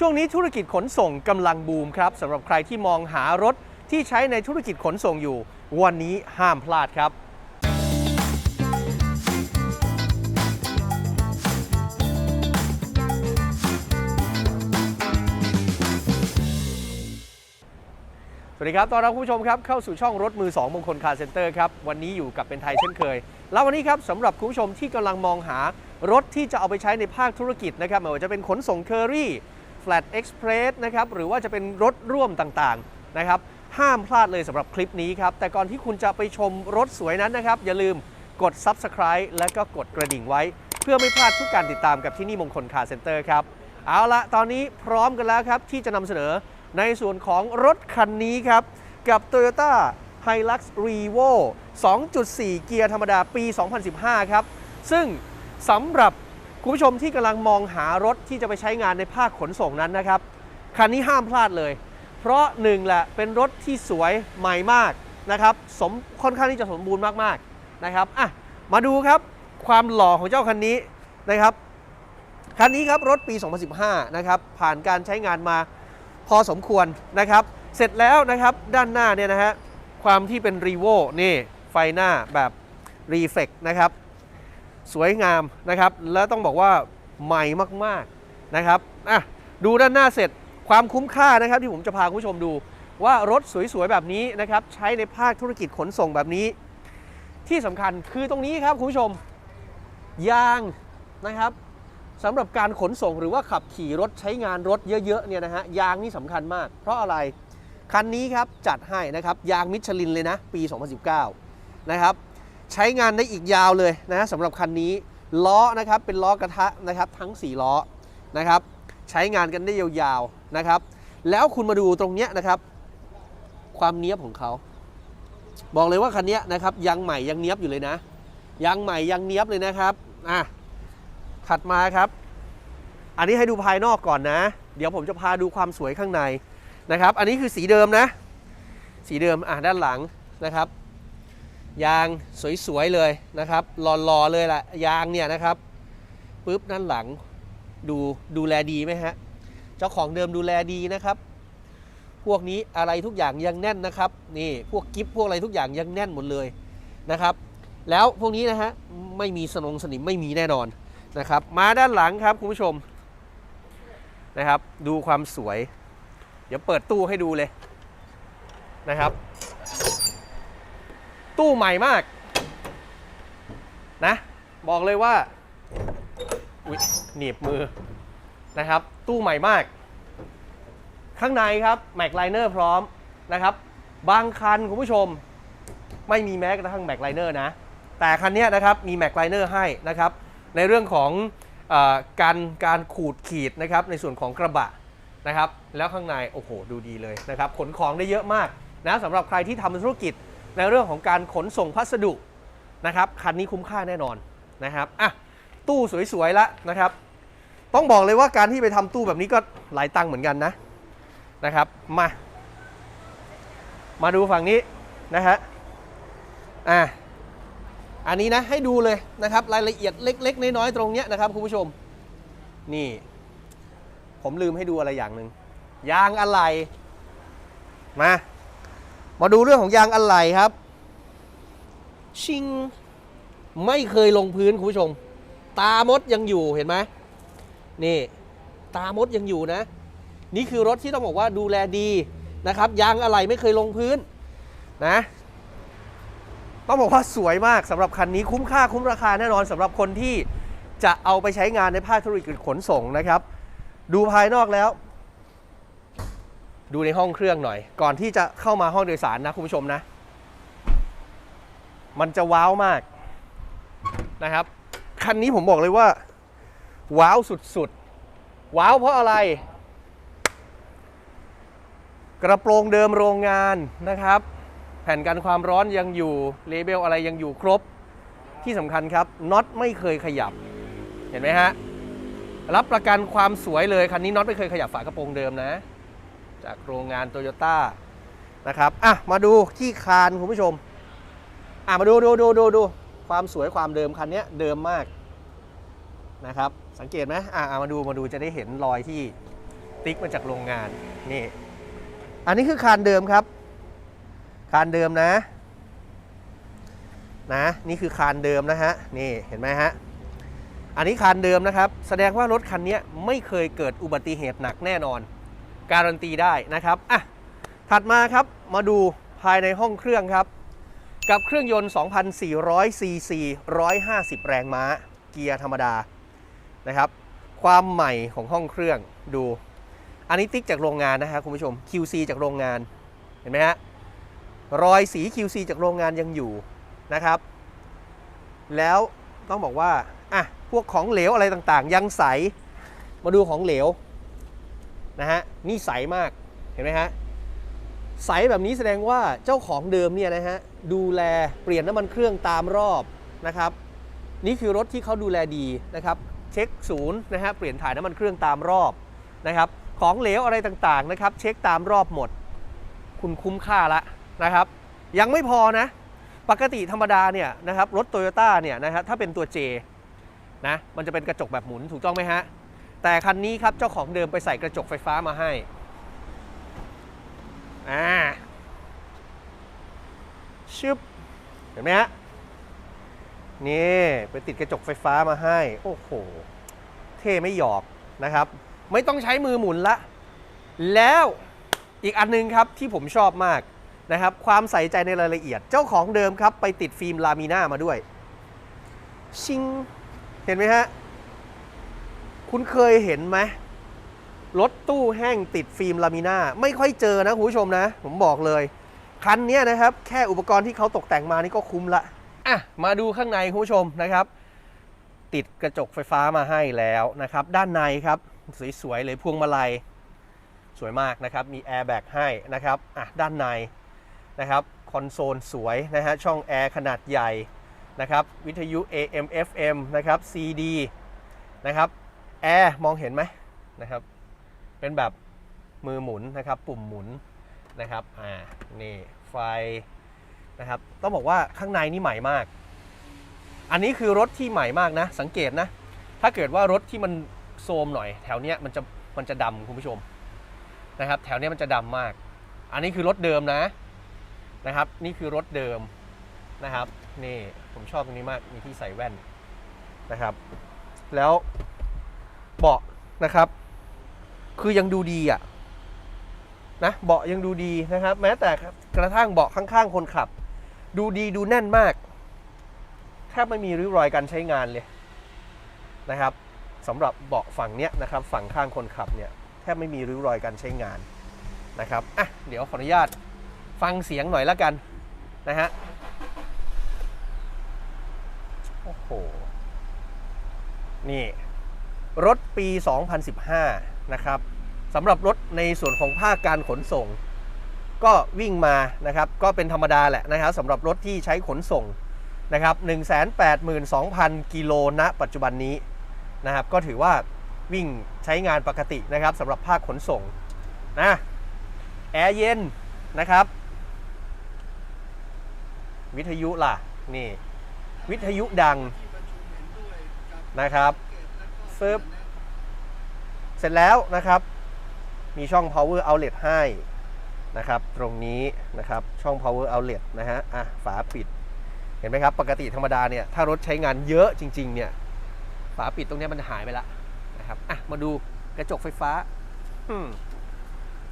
ช่วงนี้ธุรกิจขนส่งกำลังบูมครับสำหรับใครที่มองหารถที่ใช้ในธุรกิจขนส่งอยู่ วันนี้ห้ามพลาดครับสวัสดีครับ ตอนรับคุณผู้ชมครับ เข้าสู่ช่องรถมือ 2 มงคลคาร์เซ็นเตอร์ครับ วันนี้อยู่กับเป็นไทยเช่นเคย แล้ววันนี้ครับสำหรับคุณผู้ชมที่กำลังมองหารถที่จะเอาไปใช้ในภาคธุรกิจนะครับไม่ว่าจะเป็นขนส่งเคอรี่ Flat Express นะครับหรือว่าจะเป็นรถร่วมต่างๆนะครับห้ามพลาดเลยสำหรับคลิปนี้ครับ แต่ก่อนที่คุณจะไปชมรถสวยนั้นนะครับ อย่าลืมกด Subscribe และก็กดกระดิ่งไว้ เพื่อไม่พลาดทุกการติดตามกับที่นี่มงคลคาร์เซ็นเตอร์ครับ เอาละตอนนี้พร้อมกันแล้วครับ ที่จะนำเสนอในส่วนของรถคันนี้ครับ กับ Toyota Hilux Revo 2.4 เกียร์ธรรมดาปี 2015 ครับ ซึ่งสำหรับ คุณผู้ชมที่กำลังมองหารถที่จะไปใช้งานในภาคขนส่งนั้นนะครับ คันนี้ห้ามพลาดเลย เพราะหนึ่งแหละเป็นรถที่สวยใหม่มากนะครับสมค่อนข้างที่จะสมบูรณ์มากๆนะครับอะมาดูครับความหล่อของเจ้าคันนี้นะครับคันนี้ครับรถปี 2015 นะครับผ่านการใช้งานมาพอสมควรนะครับ เสร็จแล้วนะครับด้านหน้าเนี่ยนะฮะความที่เป็นรีโวนี่ไฟหน้าแบบรีเฟกนะครับ สวยงามนะครับ แล้วต้องบอกว่าใหม่มากๆนะครับอะดูด้านหน้าเสร็จความคุ้มค่านะครับที่ผมจะพาคุณผู้ชมดูว่ารถสวยๆแบบนี้นะครับใช้ในภาคธุรกิจขนส่งแบบนี้ ที่สำคัญคือตรงนี้ครับคุณผู้ชม ยางนะครับสำหรับการขนส่งหรือว่าขับขี่รถใช้งานรถเยอะๆเนี่ยนะฮะยางนี่สำคัญมาก เพราะอะไรคันนี้ครับจัดให้นะครับยางมิชลินเลยนะ ปี 2019 นะครับ ใช้งานได้อีกยาวเลยนะสำหรับคันนี้ล้อนะครับเป็นล้อกระทะนะครับทั้ง 4 ล้อนะครับใช้งานกันได้ยาวๆนะครับ แล้วคุณมาดูตรงเนี้ยนะครับ ความเนี้ยบของเขา บอกเลยว่าคันนี้นะครับยังใหม่ยังเนี้ยบอยู่เลยนะ ยังใหม่ยังเนี้ยบเลยนะครับอะถัดมาครับ อันนี้ให้ดูภายนอกก่อนนะ เดี๋ยวผมจะพาดูความสวยข้างในนะครับ อันนี้คือสีเดิมนะ สีเดิมอะด้านหลังนะครับ ยางสวยๆเลยนะครับหล่อๆเลยล่ะยางเนี่ยนะครับปุ๊บด้านหลังดูดูแลดีไหมฮะเจ้าของเดิมดูแลดีนะครับ พวกนี้อะไรทุกอย่างยังแน่นนะครับนี่พวกกิฟพวกอะไรทุกอย่างยังแน่นหมดเลยนะครับ แล้วพวกนี้นะฮะไม่มีสนงสนิมไม่มีแน่นอนนะครับ มาด้านหลังครับคุณผู้ชมนะครับ ดูความสวย เดี๋ยวเปิดตู้ให้ดูเลยนะครับ ตู้ใหม่มาก นะ บอกเลยว่าอุ๊ยหนีบมือนะครับ ตู้ใหม่มาก ข้างในครับแม็กไลเนอร์พร้อมนะครับ บางคันคุณผู้ชมไม่มีแม้กระทั่งแม็กไลเนอร์นะ แต่คันนี้นะครับมีแม็กไลเนอร์ให้นะครับ ในเรื่องของอการการขูดขีดนะครับ ในส่วนของกระบะนะครับ แล้วข้างใน โอ้โห ดูดีเลยนะครับ ขนของได้เยอะมากนะสำหรับใครที่ทำธุรกิจ ในเรื่องของการขนส่งพัสดุนะครับคันนี้คุ้มค่าแน่นอนนะครับอะตู้สวยๆละนะครับ ต้องบอกเลยว่าการที่ไปทำตู้แบบนี้ก็หลายตังค์เหมือนกันนะนะครับมา มาดูฝั่งนี้นะฮะอะอันนี้นะให้ดูเลยนะครับรายละเอียดเล็ก ๆ น้อยๆตรงเนี้ยนะครับคุณผู้ชมนี่ ผมลืมให้ดูอะไรอย่างหนึ่งยางอะไหล่มา มาดูเรื่องของยางอะไหล่ครับ ชิง ไม่เคยลงพื้นคุณผู้ชม ตามดยังอยู่เห็นไหมนี่ ตามดยังอยู่นะ นี่คือรถที่ต้องบอกว่าดูแลดีนะครับ ยางอะไหล่ไม่เคยลงพื้นนะต้องบอกว่าสวยมากสำหรับคันนี้คุ้มค่าคุ้มราคาแน่นอนสำหรับคนที่จะเอาไปใช้งานในภาคธุรกิจขนส่งนะครับ ดูภายนอกแล้ว ดูในห้องเครื่องหน่อย ก่อนที่จะเข้ามาห้องโดยสารนะคุณผู้ชมนะ มันจะว้าวมากนะครับ คันนี้ผมบอกเลยว่า ว้าวสุดๆ ว้าวเพราะอะไร กระโปรงเดิมโรงงานนะครับ แผ่นกันความร้อนยังอยู่เลเบลอะไรยังอยู่ครบที่สำคัญครับน็อตไม่เคยขยับ เห็นไหมฮะ รับประกันความสวยเลย คันนี้น็อตไม่เคยขยับฝากระโปรงเดิมนะ จากโรงงานโตโยต้านะครับอะมาดูที่คานคุณผู้ชมอะมาดูดูดูดูดูความสวยความเดิมคันนี้เดิมมากนะครับ สังเกตไหมอะอะมาดูมาดูจะได้เห็นรอยที่ติ๊กมาจากโรงงานนี่อันนี้คือคานเดิมครับ คานเดิมนะ นะนี่คือคานเดิมนะฮะนี่เห็นไหมฮะอันนี้คานเดิมนะครับ แสดงว่ารถคันนี้ไม่เคยเกิดอุบัติเหตุหนักแน่นอน การันตีได้นะครับอะถัดมาครับมาดูภายในห้องเครื่องครับ กับเครื่องยนต์ 2,400 ซีซี 150 แรงม้า เกียร์ธรรมดานะครับ ความใหม่ของห้องเครื่องดู อันนี้ติ๊กจากโรงงานนะฮะคุณผู้ชม QC จากโรงงานเห็นไหมฮะรอยสี QC จากโรงงานยังอยู่นะครับ แล้วต้องบอกว่าอะพวกของเหลวอะไรต่างๆ ยังใสมาดูของเหลว นะฮะนี่ใสมากเห็นไหมฮะใสแบบนี้แสดงว่าเจ้าของเดิมเนี่ยนะฮะดูแลเปลี่ยนน้ำมันเครื่องตามรอบนะครับ นี่คือรถที่เขาดูแลดีนะครับ เช็คศูนย์นะฮะเปลี่ยนถ่ายน้ำมันเครื่องตามรอบนะครับของเหลวอะไรต่างๆนะครับ เช็คตามรอบหมด คุณคุ้มค่าละนะครับ ยังไม่พอนะ ปกติธรรมดาเนี่ยนะครับรถโตโยต้าเนี่ยนะฮะถ้าเป็นตัว J นะมันจะเป็นกระจกแบบหมุนถูกต้องไหมฮะ แต่คันนี้ครับเจ้าของเดิมไปใส่กระจกไฟฟ้ามาให้อ่าชึบเห็นไหมฮะนี่ไปติดกระจกไฟฟ้ามาให้ โอ้โห เท่ไม่หยอกนะครับ ไม่ต้องใช้มือหมุนละ แล้วอีกอันนึงครับที่ผมชอบมากนะครับ ความใส่ใจในรายละเอียด เจ้าของเดิมครับ ไปติดฟิล์มลามิน่ามาด้วย ชิง เห็นไหมฮะ คุณเคยเห็นไหมรถตู้แห้งติดฟิล์มลามิน่าไม่ค่อยเจอนะคุณผู้ชมนะ ผมบอกเลย คันนี้นะครับ แค่อุปกรณ์ที่เขาตกแต่งมานี่ก็คุ้มละอะมาดูข้างในคุณผู้ชมนะครับ ติดกระจกไฟฟ้ามาให้แล้วนะครับ ด้านในครับ สวยๆเลยพวงมาลัย สวยมากนะครับ มีแอร์แบ็กให้นะครับอะด้านในนะครับคอนโซลสวยนะฮะช่องแอร์ขนาดใหญ่นะครับ วิทยุ AM FM นะครับ CD นะครับ แอร์มองเห็นไหมนะครับ เป็นแบบมือหมุนนะครับ ปุ่มหมุนนะครับอ่านี่ไฟนะครับ ต้องบอกว่าข้างในนี่ใหม่มาก อันนี้คือรถที่ใหม่มากนะ สังเกตนะ ถ้าเกิดว่ารถที่มันโซมหน่อยแถวเนี้ยมันจะมันจะดำคุณผู้ชมนะครับ แถวเนี้ยมันจะดำมาก อันนี้คือรถเดิมนะนะครับ นี่คือรถเดิมนะครับนี่ผมชอบตรงนี้มากมีที่ใส่แว่นนะครับ แล้ว เบาะนะครับ คือยังดูดีอะนะเบาะยังดูดีนะครับ แม้แต่กระทั่งเบาะข้างๆคนขับ ดูดีดูแน่นมากแทบไม่มีริ้วรอยการใช้งานเลยนะครับสำหรับเบาะฝั่งเนี้ยนะครับ ฝั่งข้างคนขับเนี่ยแทบไม่มีริ้วรอยการใช้งานนะครับอะเดี๋ยวขออนุญาตฟังเสียงหน่อยละกันนะฮะโอ้โหนี่ รถปี 2015 นะครับสำหรับรถในส่วนของภาคการขนส่ง ก็วิ่งมานะครับก็เป็นธรรมดาแหละนะครับสำหรับรถที่ใช้ขนส่งนะครับ182,000 กิโลณปัจจุบันนี้นะครับก็ถือว่าวิ่งใช้งานปกตินะครับสำหรับภาคขนส่งนะแอร์เย็นนะครับ วิทยุล่ะ นี่ วิทยุดังนะครับ ฟึบเสร็จแล้วนะครับ มีช่อง power outlet ให้นะครับตรงนี้นะครับช่อง power outlet นะฮะอะฝาปิด เห็นไหมครับ ปกติธรรมดาเนี่ย ถ้ารถใช้งานเยอะจริง ๆ เนี่ย ฝาปิดตรงนี้มันหายไปละนะครับอะมาดูกระจกไฟฟ้าอืม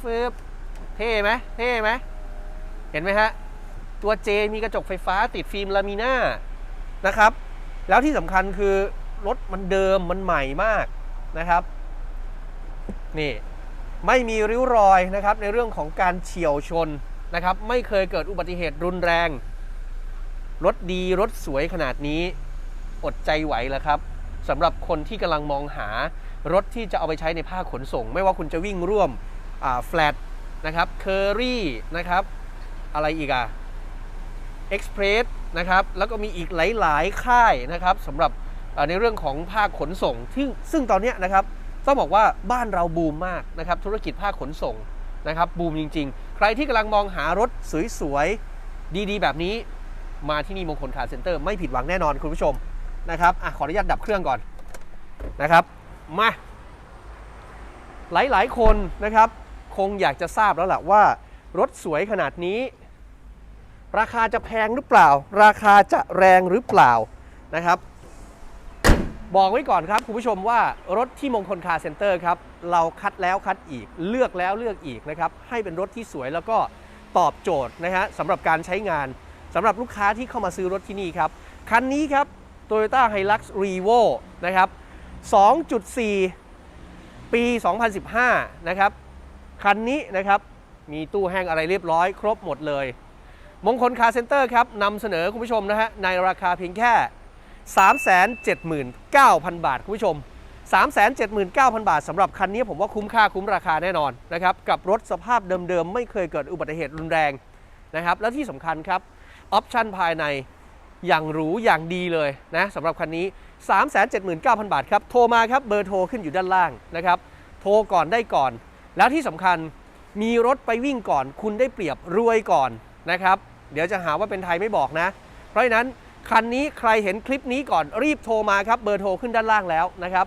ฟึบเท่ไหมเท่ไหมเห็นไหมฮะ ตัว J มีกระจกไฟฟ้าติดฟิล์มลามิน่านะครับ แล้วที่สำคัญคือ รถมันเดิมมันใหม่มากนะครับนี่ไม่มีริ้วรอยนะครับในเรื่องของการเฉียวชนนะครับ ไม่เคยเกิดอุบัติเหตุรุนแรง รถดีรถสวยขนาดนี้ อดใจไหวแล้วครับสำหรับคนที่กำลังมองหารถที่จะเอาไปใช้ในภาคขนส่ง ไม่ว่าคุณจะวิ่งร่วมแฟลตนะครับเคอรี่นะครับอะไรอีกอะเอ็กซ์เพรสนะครับแล้วก็มีอีกหลาย ๆ ค่ายนะครับสำหรับ ในเรื่องของภาคขนส่งซึ่งซึ่งตอนนี้นะครับต้องบอกว่าบ้านเราบูมมากนะครับธุรกิจภาคขนส่งนะครับบูมจริง ๆ ใครที่กำลังมองหารถสวยๆดีๆ แบบนี้มาที่นี่มงคลคาร์เซ็นเตอร์ไม่ผิดหวังแน่นอนคุณผู้ชมนะครับอขออนุญาตดับเครื่องก่อนนะครับมาหลายๆ คนนะครับคงอยากจะทราบแล้วแหละว่า รถสวยขนาดนี้ ราคาจะแพงหรือเปล่า ราคาจะแรงหรือเปล่านะครับ บอกไว้ก่อนครับคุณผู้ชมว่ารถที่มงคลคาร์เซ็นเตอร์ครับเราคัดแล้วคัดอีกเลือกแล้วเลือกอีกนะครับให้เป็นรถที่สวยแล้วก็ตอบโจทย์นะฮะสำหรับการใช้งานสำหรับลูกค้าที่เข้ามาซื้อรถที่นี่ครับ คันนี้ครับ Toyota Hilux Revo นะครับ 2.4 ปี 2015 นะครับ คันนี้นะครับ มีตู้แห้งอะไรเรียบร้อย ครบหมดเลย มงคลคาร์เซ็นเตอร์ครับนำเสนอคุณผู้ชมนะฮะในราคาเพียงแค่ 379,000 บาทคุณผู้ชม 379,000 บาทสำหรับคันนี้ผมว่าคุ้มค่าคุ้มราคาแน่นอนนะครับกับรถสภาพเดิมๆ ไม่เคยเกิดอุบัติเหตุรุนแรงนะครับและที่สำคัญครับออปชั่นภายในอย่างหรูอย่างดีเลยนะสำหรับคันนี้ 379,000 บาทครับโทรมาครับเบอร์โทรขึ้นอยู่ด้านล่างนะครับโทรก่อนได้ก่อน แล้วที่สำคัญมีรถไปวิ่งก่อน คุณได้เปรียบรวยก่อนนะครับ เดี๋ยวจะหาว่าเป็นไทยไม่บอกนะ เพราะฉะนั้น คันนี้ใครเห็นคลิปนี้ก่อนรีบโทรมาครับเบอร์โทรขึ้นด้านล่างแล้วนะครับ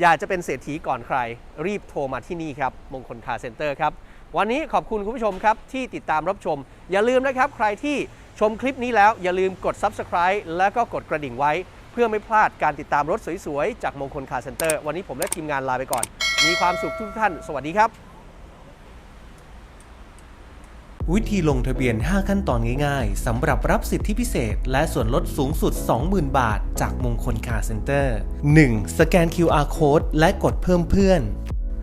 อยากจะเป็นเศรษฐีก่อนใคร รีบโทรมาที่นี่ครับมงคลคาร์เซ็นเตอร์ครับวันนี้ขอบคุณคุณผู้ชมครับที่ติดตามรับชม อย่าลืมนะครับ ใครที่ชมคลิปนี้แล้วอย่าลืมกด Subscribe แล้วก็กดกระดิ่งไว้ เพื่อไม่พลาดการติดตามรถสวยๆ จากมงคลคาร์เซ็นเตอร์ วันนี้ผมและทีมงานลาไปก่อน มีความสุขทุกท่าน สวัสดีครับ วิธีลงทะเบียน 5 ขั้นตอนง่ายๆ สำหรับรับสิทธิพิเศษ และส่วนลดสูงสุด 20,000 บาท จากมงคลคาร์เซ็นเตอร์ 1. สแกน QR Code และกดเพิ่มเพื่อน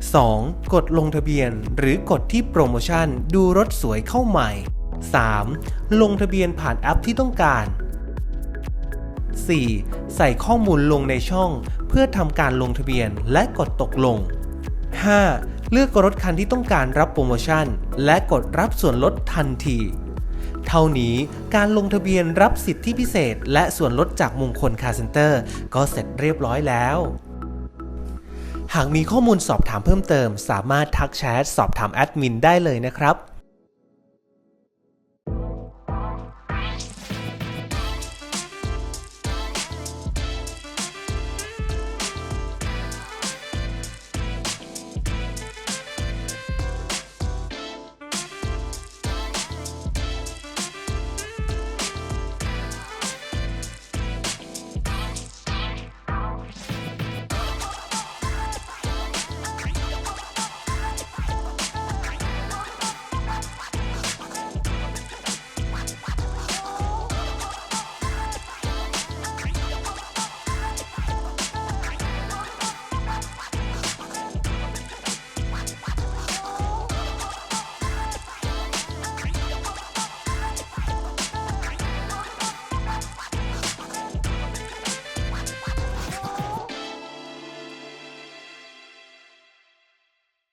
2. กดลงทะเบียน หรือกดที่โปรโมชั่น ดูรถสวยเข้าใหม่ 3. ลงทะเบียนผ่านแอปที่ต้องการ 4. ใส่ข้อมูลลงในช่อง เพื่อทำการลงทะเบียนและกดตกลง 5. เลือกรถคันที่ต้องการรับโปรโมชั่น และกดรับส่วนลดทันที เท่านี้การลงทะเบียนรับสิทธิพิเศษ และส่วนลดจากมงคลคาร์เซ็นเตอร์ ก็เสร็จเรียบร้อยแล้ว หากมีข้อมูลสอบถามเพิ่มเติม สามารถทักแชทสอบถามแอดมินได้เลยนะครับ